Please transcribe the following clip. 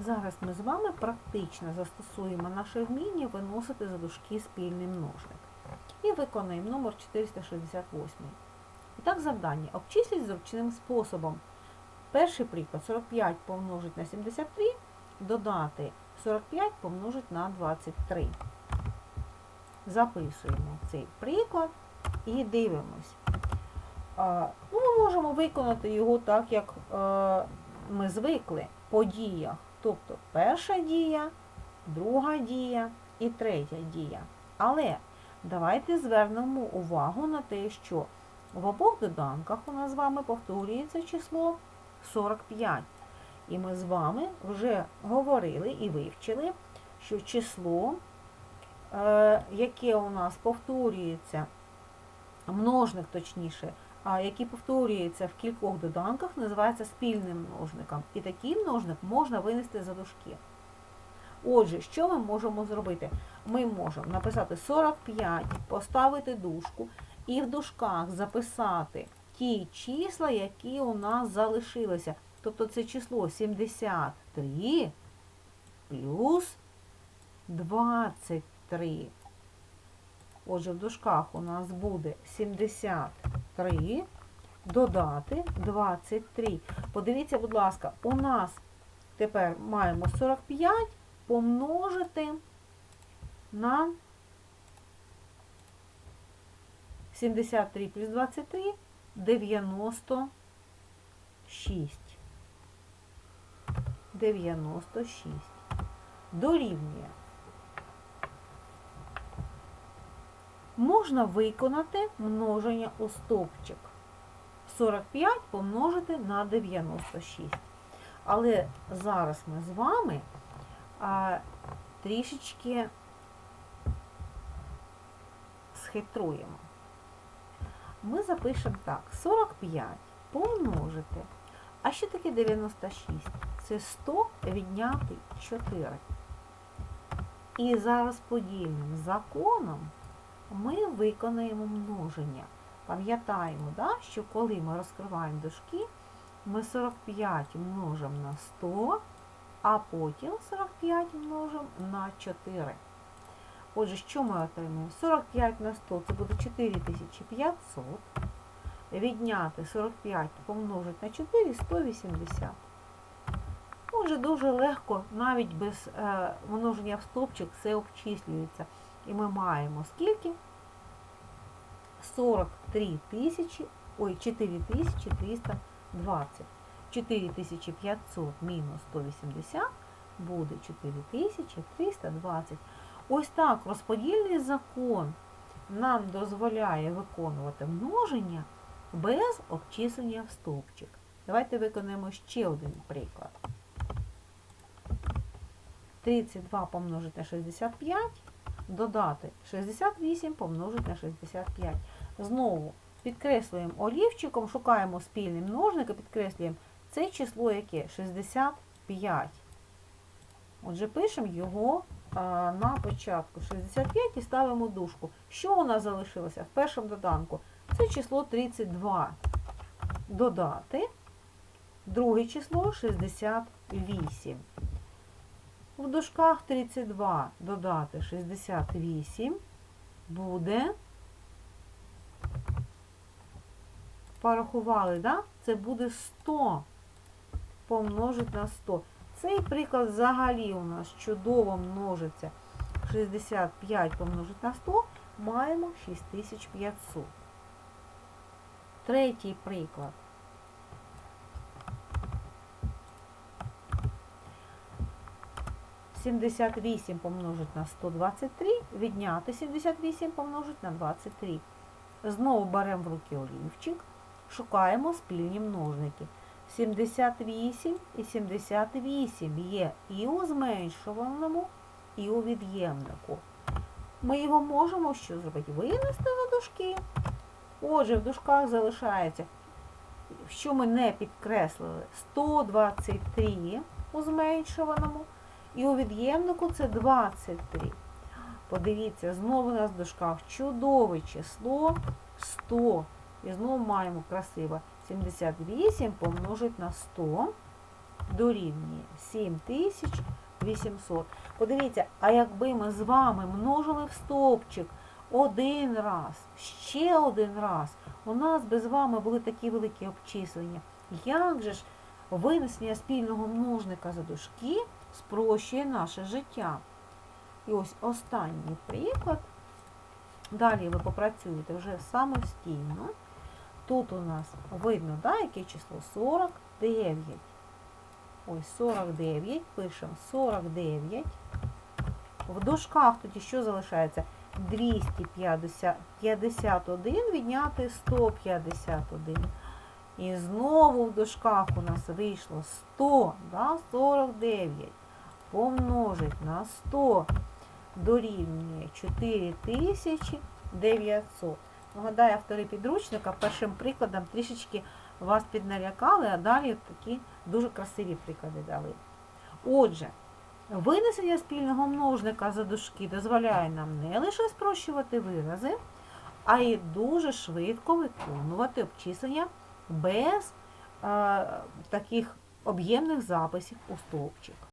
Зараз ми з вами практично застосуємо наше вміння виносити за дужки спільний множник. І виконаємо номер 468. І так, завдання. Обчисліть зручним способом. Перший приклад 45 помножить на 73, додати 45 помножить на 23. Записуємо цей приклад і дивимось. Ну, ми можемо виконати його так, як е, ми звикли по діях. Тобто перша дія, друга дія і третя дія. Але давайте звернемо увагу на те, що в обох доданках у нас з вами повторюється число 45. І ми з вами вже говорили і вивчили, що число, е, яке у нас повторюється, множник точніше, а який повторюється в кількох доданках, називається спільним множником. І такий множник можна винести за дужки. Отже, що ми можемо зробити? Ми можемо написати 45, поставити дужку і в дужках записати ті числа, які у нас залишилися. Тобто це число 73 плюс 23. Отже, в дужках у нас буде 73 додати 23. Подивіться, будь ласка, у нас тепер маємо 45 помножити на 73 плюс 23 96. 96. Дорівнює. Можна виконати множення у стовпчик. 45 помножити на 96. Але зараз ми з вами а, трішечки схитруємо. Ми запишемо так, 45 помножити. А що таке 96? Це 100 відняти 4. І за розподільним законом ми виконаємо множення. Пам'ятаємо, да, що коли ми розкриваємо дужки, ми 45 множимо на 100, а потім 45 множимо на 4. Отже, що ми отримаємо? 45 на 100 це буде 4500. Відняти 45 помножити на 4 180. Отже, дуже легко, навіть без е, множення в стопчик, все обчислюється. І ми маємо скільки? 43 тисячі, ой, 4320. 4500 мінус 180 буде 4320. Ось так розподільний закон нам дозволяє виконувати множення без обчислення в стовпчик. Давайте виконаємо ще один приклад. 32 помножити на 65, додати 68 помножити на 65. Знову підкреслюємо олівчиком, шукаємо спільний множник і підкреслюємо це число яке? 65. Отже, пишемо його на початку 65 і ставимо дужку. Що у нас залишилося в першому доданку? Це число 32. Додати. Друге число 68. В дужках 32 додати 68 буде. Порахували, да? Це буде 100 помножити на 100. Цей приклад взагалі у нас чудово множиться. 65 помножити на 100 маємо 6500. Третій приклад. Сімдесят вісім помножити на 123, відняти 78 помножити на 23. Знову беремо в руки олівчик, шукаємо спільні множники. 78 і 78 є і у зменшуваному, і у від'ємнику. Ми його можемо що зробити? Винести на дужки. Отже, в дужках залишається, що ми не підкреслили, 123 у зменшуваному, і у від'ємнику це 23. Подивіться, знову у нас в дужках чудове число 100. І знову маємо красиво 78 помножить на 100 дорівнює 7800. Подивіться, а якби ми з вами множили в стовпчик один раз, ще один раз, у нас би з вами були такі великі обчислення. Як же ж винесення спільного множника за дужки спрощує наше життя? І ось останній приклад. Далі ви попрацюєте вже самостійно. Тут у нас видно, да, яке число? 49. Ось 49, пишемо 49. В дужках тоді що залишається? 251 відняти 151. І знову в дужках у нас вийшло 100, да, 49. Помножить на 100 дорівнює 4900. Нагадаю, автори підручника першим прикладом трішечки вас підналякали, а далі такі дуже красиві приклади дали. Отже, винесення спільного множника за дужки дозволяє нам не лише спрощувати вирази, а й дуже швидко виконувати обчислення без е, таких об'ємних записів у стовпчик.